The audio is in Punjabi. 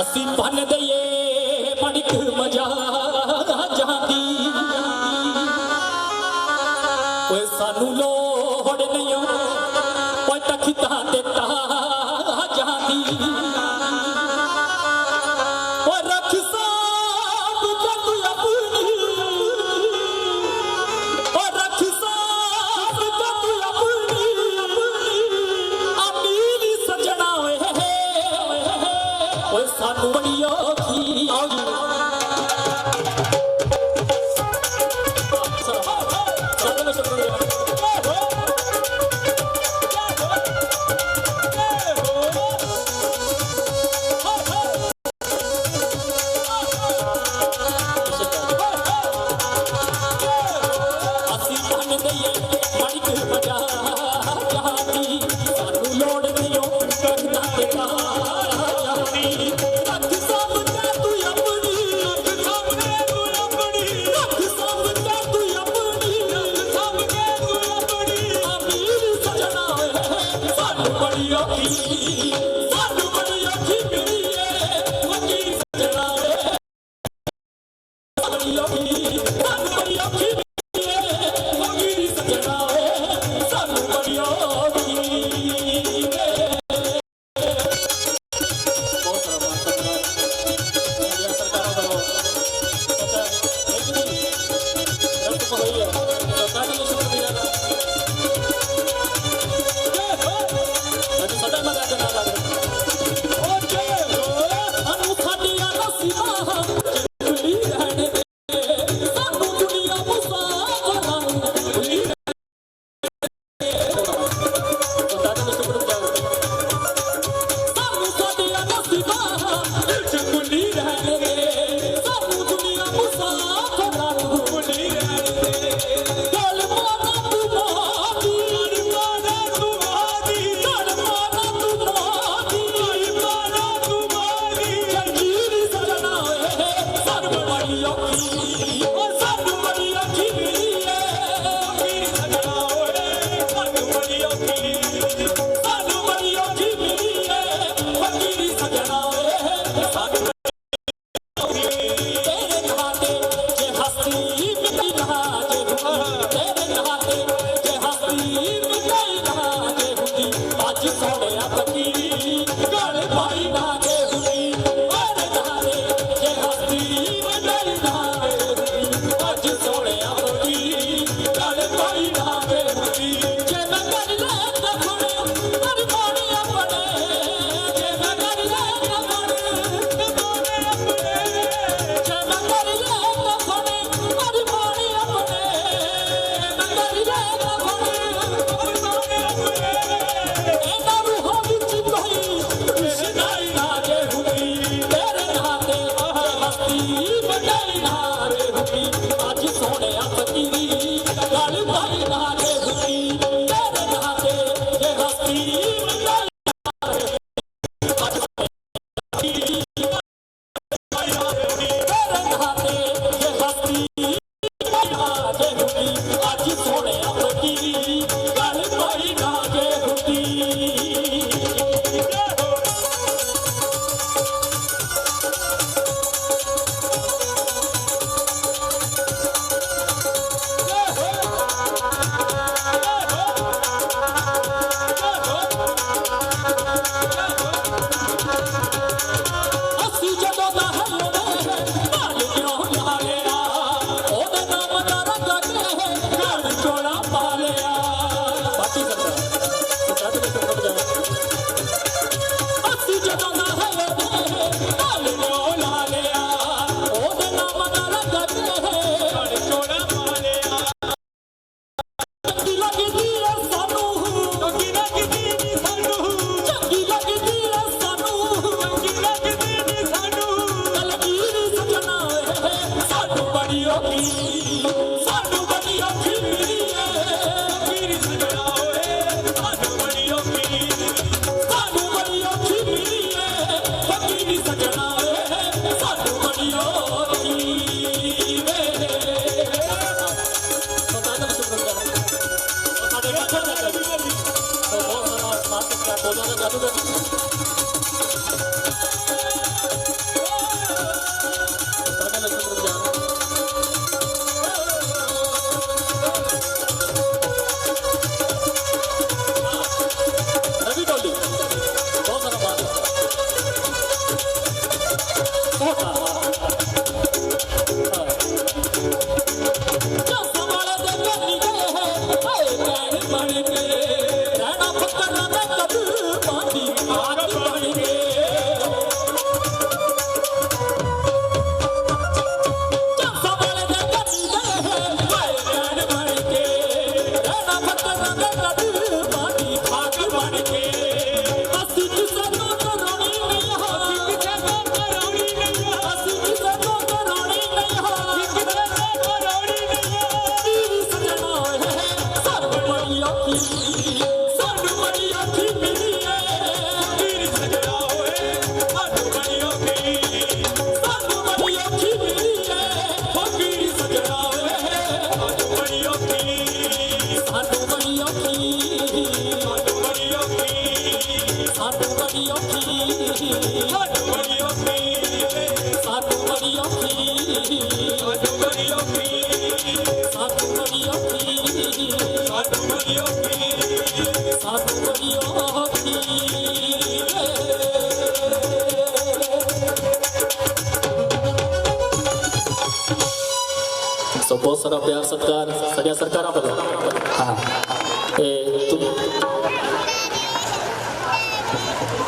ਅਸੀਂ ਭੰਨ ਦਈਏ ਬੜਕ ਮਜਾ ਜਾਂਦੀ ਓਏ ਸਾਨੂੰ ਲੋੜ ਨਹੀਂ ਓਏ ਤਖਤਾ ਤੇ ਤਾ ਜਾਂਦੀ Dulce Mundi. ਬਹੁਤ ਸਾਰਾ ਪਿਆਰ ਸਤਿਕਾਰ ਸਾਡੀਆਂ ਸਰਕਾਰਾਂ ਵੱਲੋਂ। ਹਾਂ। ਇਹ